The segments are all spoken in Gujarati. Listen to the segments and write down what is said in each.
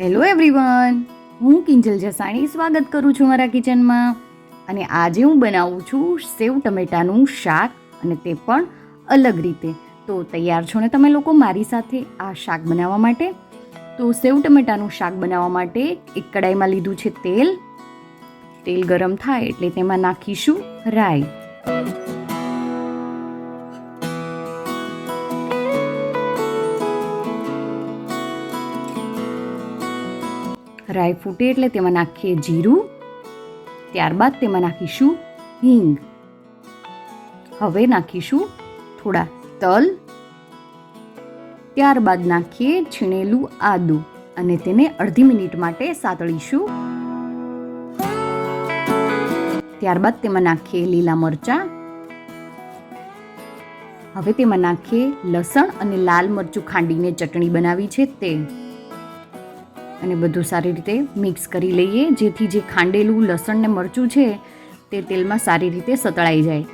હેલો એવરીવન હું કિંજલ જસાણી સ્વાગત કરું છું મારા કિચનમાં. અને આજે હું બનાવું છું સેવ ટમેટાનું શાક અને તે પણ અલગ રીતે. તો તૈયાર છો ને તમે લોકો મારી સાથે આ શાક બનાવવા માટે? તો સેવ ટમેટાનું શાક બનાવવા માટે એક કડાઈમાં લીધું છે તેલ. તેલ ગરમ થાય એટલે તેમાં નાખીશું રાઈ. રાઈ ફૂટે એટલે તેમાં નાખીએ જીરું, ત્યારબાદ તેમાં નાખીશું હિંગ. હવે નાખીશું થોડા તલ, ત્યારબાદ નાખીએ છીણેલું આદું અને તેને અડધી મિનિટ માટે સાતળીશું. ત્યારબાદ તેમાં નાખીએ લીલા મરચાં. હવે તેમાં નાખીએ લસણ અને લાલ મરચું ખાંડીને ચટણી બનાવી છે તે અને બધું સારી રીતે મિક્સ કરી લઈએ. જેથી જે ખાંડેલું લસણ ને મરચું છે, તે તેલમાં સારી રીતે સતળાઈ જાય.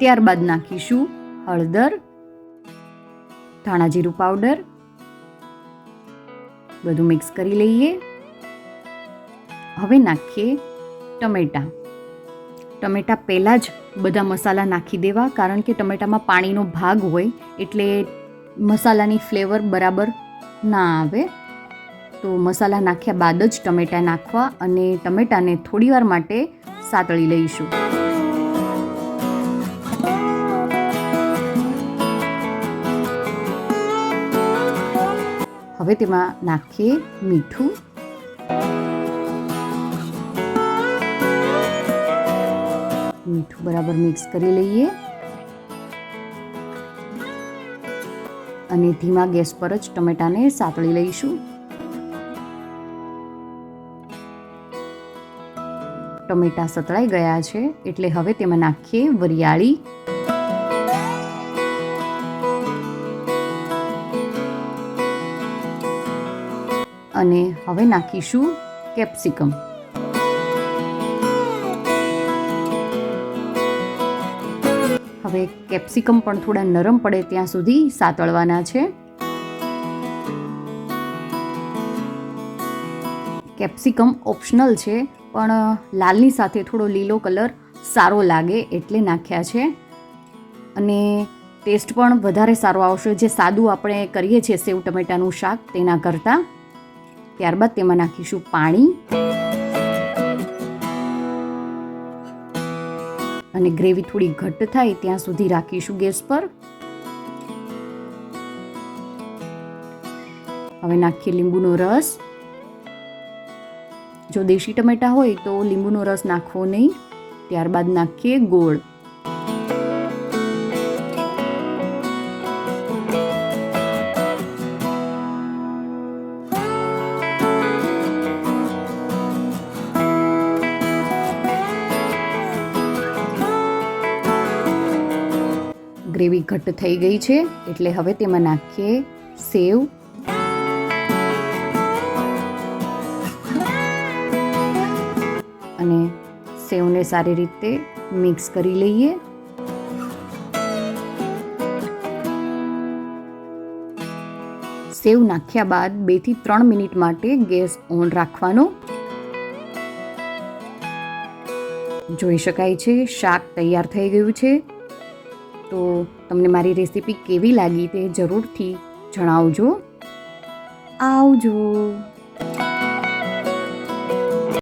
ત્યારબાદ નાખીશું હળદર ધાણા જીરું પાવડર, બધું મિક્સ કરી લઈએ. હવે નાખીએ ટમેટાં. ટમેટા પહેલાં જ બધા મસાલા નાખી દેવા, કારણ કે ટમેટામાં પાણીનો ભાગ હોય એટલે મસાલાની ફ્લેવર બરાબર ના આવે. તો મસાલા નાખ્યા બાદ જ ટમેટાં નાખવા અને ટમેટાને થોડીવાર માટે સાતળી લઈશું. હવે તેમાં નાખીએ મીઠું. મીઠું બરાબર મિક્સ કરી લઈએ. અને ધીમા ગેસ પર જ ટમેટાને સાતળી લઈશું. ટમેટા સતળાઈ ગયા છે, એટલે હવે તેમાં નાખીએ વરિયાળી. અને હવે નાખીશું કેપ્સિકમ. હવે કેપ્સિકમ પણ થોડા નરમ પડે ત્યાં સુધી સાતળવાના છે. કેપ્સિકમ ઓપ્શનલ છે, પણ લાલની સાથે થોડો લીલો કલર સારો લાગે એટલે નાખ્યા છે. અને ટેસ્ટ પણ વધારે સારો આવશે. જે સાદું આપણે કરીએ છીએ સેવ ટમેટાનું શાક તેના કરતાં. ત્યારબાદ તેમાં નાખીશું પાણી. અને ગ્રેવી થોડી ઘટ્ટ થાય ત્યાં સુધી રાખીશું ગેસ પર. હવે નાખીએ લીંબુનો રસ. જો દેશી ટમેટા હોય તો લીંબુનો રસ નાખવો નહીં. ત્યારબાદ નાખીએ ગોળ. ગ્રેવી ઘટ્ટ થઈ ગઈ છે, એટલે હવે તેમાં નાખીએ સેવ. અને સેવને સારી રીતે મિક્સ કરી લઈએ. સેવ નાખ્યા બાદ બેથી ત્રણ મિનિટ માટે ગેસ ઓન રાખવાનો. જોઈ શકાય છે, શાક તૈયાર થઈ ગયું છે. તો તમને મારી રેસીપી કેવી લાગી તે જરૂરથી જણાવજો. આવજો.